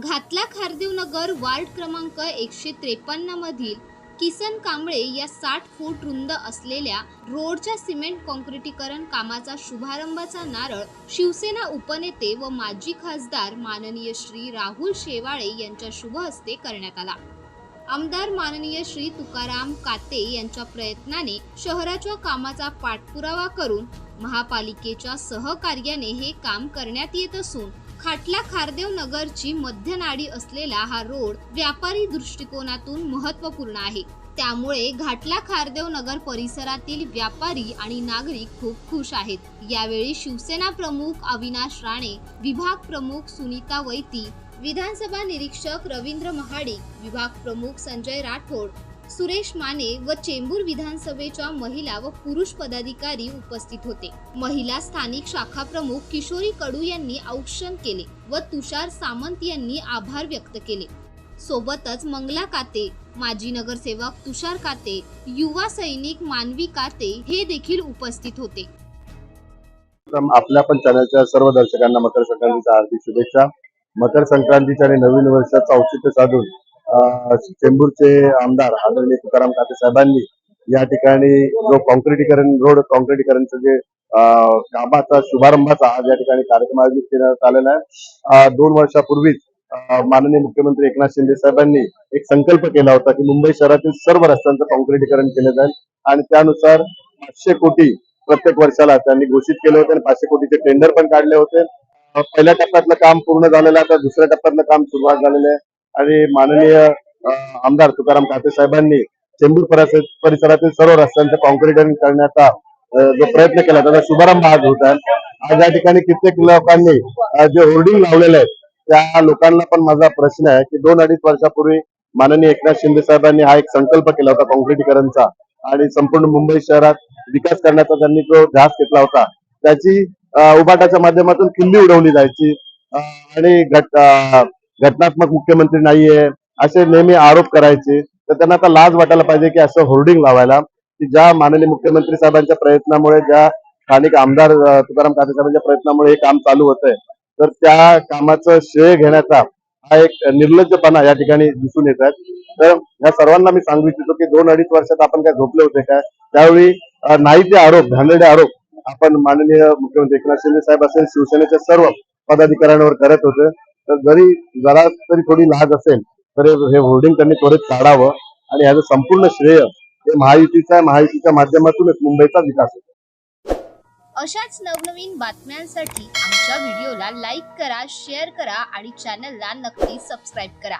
घातला खारदेवनगर वार्ड क्रमांक एकशे त्रेपन्न मधील किसन कांबळे या साठ फूट रुंद असलेल्या रोडच्या सिमेंट कॉन्क्रिटीकरण कामाचा शुभारंभाचा नारळ शिवसेना उपनेते व माजी खासदार माननीय श्री राहुल शेवाळे यांच्या शुभ हस्ते करण्यात आला. आमदार माननीय श्री तुकाराम काते यांच्या प्रयत्नाने शहराच्या कामाचा पाठपुरावा करून महापालिकेच्या सहकार्याने हे काम करण्यात येत असून खाटला खारदेव नगरची मध्यनाडी असलेला हा रोड व्यापारी दृष्टिकोनातून महत्त्वपूर्ण आहे. त्यामुळे घाटला खारदेव नगर परिसरातील व्यापारी आणि नागरिक खूप खुश आहेत. यावेळी शिवसेना प्रमुख अविनाश राणे विभाग प्रमुख सुनीता वैती विधानसभा निरीक्षक रवींद्र महाडिक विभाग प्रमुख संजय राठोड सुरेश माने व चेंबूर विधानसभेच्या महिला व पुरुष पदाधिकारी उपस्थित होते. महिला स्थानिक शाखा प्रमुख किशोरी कडू यांनी औक्षण केले व तुषार सामंत यांनी आभार व्यक्त केले. सोबतच मंगला काते माजी नगरसेवक तुषार काते युवा सैनिक मानवी काते हे देखील उपस्थित होते. आपल्या पण चॅनलच्या सर्व दर्शकांना मकर संक्रांतीच्या हार्दिक शुभेच्छा. मकर संक्रांतीच्या आणि नवीन वर्षाचं औचित्य साधून चेंबूरचे आमदार आदरणीय तुकाराम काते साहेबांनी या ठिकाणी जो कॉन्क्रिटीकरण रोड कॉन्क्रिटीकरणचं जे कामाचा शुभारंभाचा आज या ठिकाणी कार्यक्रम आयोजित करण्यात आलेला आहे. दोन वर्षापूर्वीच माननीय मुख्यमंत्री एकनाथ शिंदे साहेबांनी एक संकल्प केला होता की मुंबई शहरातील सर्व रस्त्यांचं कॉन्क्रिटीकरण केलं जाईल आणि त्यानुसार पाचशे कोटी प्रत्येक वर्षाला त्यांनी घोषित केले होते आणि पाचशे कोटीचे टेंडर पण काढले होते. पहिल्या टप्प्यातलं काम पूर्ण झालेलं आहे आता दुसऱ्या टप्प्यातलं काम सुरुवात झालेलं आहे. आणि माननीय आमदार तुकाराम काते साहेबांनी चेंबूर परिसरातील सर्व रस्त्यांचं कॉन्क्रिटीकरण करण्याचा जो प्रयत्न केला त्याचा शुभारंभ आज होता आज या ठिकाणी कित्येक लोकांनी जे होर्डिंग लावलेले आहेत त्या लोकांना पण माझा प्रश्न आहे की दोन अडीच वर्षापूर्वी माननीय एकनाथ शिंदे साहेबांनी हा एक संकल्प केला होता कॉन्क्रिटीकरणचा आणि संपूर्ण मुंबई शहरात विकास करण्याचा त्यांनी जो ध्यास घेतला होता त्याची उभाटाच्या माध्यमातून किल्ली उडवली जायची आणि घट घटनात्मक मुख्यमंत्री नाहीये असे नेहमी आरोप करायचे तर त्यांना आता लाज वाटायला पाहिजे की असं होर्डिंग लावायला की ज्या माननीय मुख्यमंत्री साहेबांच्या प्रयत्नामुळे ज्या स्थानिक आमदार तुकाराम काते साहेबांच्या प्रयत्नामुळे हे काम चालू होतंय तर त्या कामाचं श्रेय घेण्याचा हा एक निर्लज्जपणा या ठिकाणी दिसून येत आहे. तर या सर्वांना मी सांगू इच्छितो की दोन अडीच वर्षात आपण काय झोपले होते काय त्यावेळी नाही ते आरोप घाणेरडे आरोप आपण माननीय मुख्यमंत्री एकनाथ शिंदे साहेब असेल शिवसेनेच्या सर्व पदाधिकाऱ्यांवर करत होते. तर जरी जरा तरी थोडी लाज असेल तर हे होर्डिंग त्यांनी त्वरित काढावं आणि याचं संपूर्ण श्रेय हे महायुतीचा महायुतीच्या माध्यमातूनच मुंबईचा विकास होतो. अशाच नवनवीन बातम्यांसाठी आमच्या व्हिडिओला लाईक करा शेअर करा आणि चॅनलला नक्की सबस्क्राईब करा.